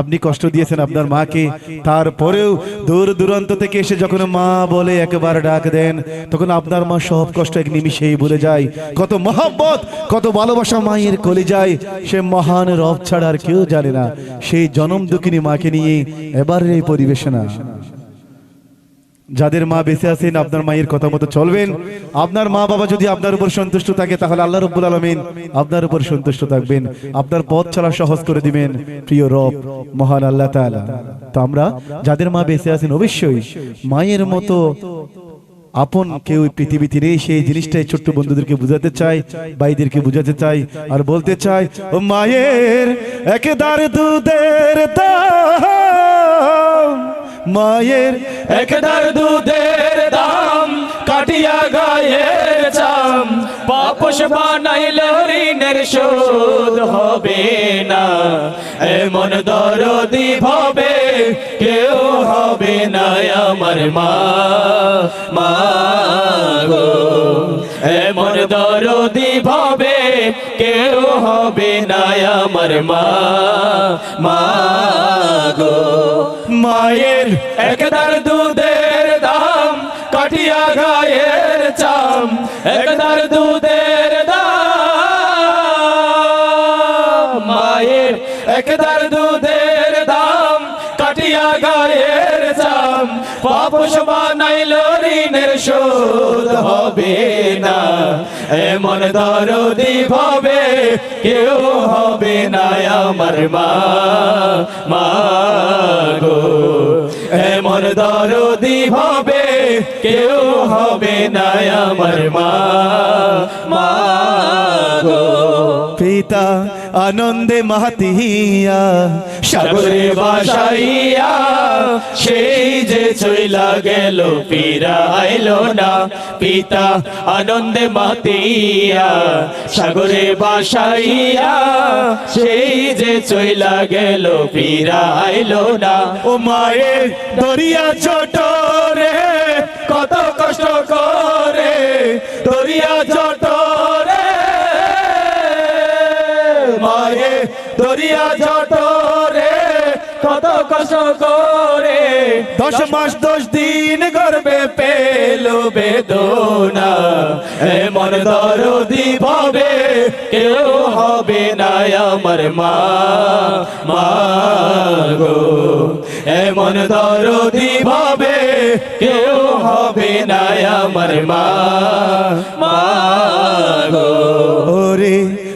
আপনি কষ্ট দিয়েছেন আপনার মাকে। তারপরেও দূর দূরান্ত থেকে এসে যখন মা বলে একবার ডাক দেন, তখন আপনার মা সব কষ্ট এক নিমিশেই ভুলে যায়। কত মহব্বত, কত ভালোবাসা মায়ের কলে যায়। সে মহান রব ছাড়া আর কেউ জানে না। সেই জনম দুঃখিনী মাকে নিয়ে এবারের এই পরিবেশনা। যাদের মা বেঁচে আছেন, আপনার মায়ের কথা মতো চলবেন। আপনার মা বাবা যদি আপনার উপর সন্তুষ্ট থাকে, তাহলে আল্লাহ রব্বুল আলমিন আপনার উপর সন্তুষ্ট থাকবেন। আপনার পথ চলা সহজ করে দিবেন, প্রিয় রব, মহান আল্লাহ তো আমরা যাদের মা বেঁচে আছেন, অবশ্যই মায়ের মতো আপন কেউ পৃথিবীতে নেই সেই জিনিসটাই ছোট্ট বন্ধুদেরকে বুঝাতে চাই ভাইদেরকে বুঝাতে চাই আর বলতে চাই ও মায়ের একেদার দুধের দাম, মায়ের একদার দুধের দাম কাটিয়া গায়ের চাম। পাপস বানাইল ঋণের শোধ হবে না। এমন দরদি ভবে কেউ হবে না। আমার মা মা এমন দরদি ভাবে কেউ হবে না আমার মা। মা গো, মায়ের একদার দুধের দাম, কাটিয়া গায়ের চাম একদার দুধের দাম, মায়ের একদার দুধের দাম, কাটিয়া চাম পাপস বানাইল ঋণের শোধ হবে না। এমন দরদি ভাবে কেউ হবে না আমার মা। গো, এমন দরদি ভাবে কেউ হবে না আমার মা গো, পিতা আনন্দে মাহাতিয়া সাগরে বাসাইয়া, সেই যে চইলা গেল পীরা আইলো না। পিতা আনন্দে মাতিয়া সাগরে বাসাইয়া, সেই যে চইলা গেল পীরা আইলো না। ও মায়ের দরিয়া ছোট রে, কত কষ্ট করে, দরিয়া দরিয়া ছোট রে কত কষ্ট করে। দশ মাস দশ দিন গর্বে পেল বেদনা। এমন দরদি ভাবে কেউ হবে না আমার মা। মা গো এমন দরদি ভাবে কেউ হবে না আমার মা।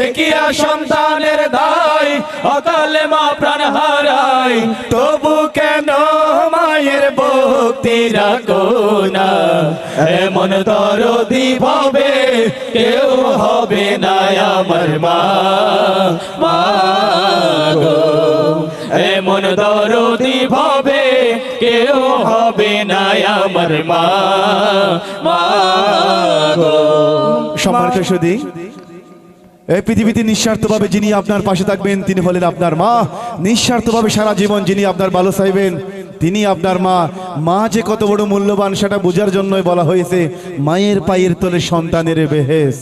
টেকিয়া সন্তানের দায় অকালে মা প্রাণ হারাই তবু কেন মায়ের ভক্তি রাখো না? এমন দরদি ভাবে কেউ হবে না আমার মা। এমন দরদি ভাবে কেউ হবে না আমার মা। মা সম্মানিত সুদী এই পৃথিবীতে নিঃস্বার্থভাবে যিনি আপনার পাশে থাকবেন, তিনি হলেন আপনার মা। নিঃস্বার্থভাবে সারা জীবন যিনি আপনার ভালো চাইবেন, তিনি আপনার মা। মা যে কত বড় মূল্যবান, সেটা বোঝার জন্যই বলা হয়েছে, মায়ের পায়ের তলে সন্তানের বেহেস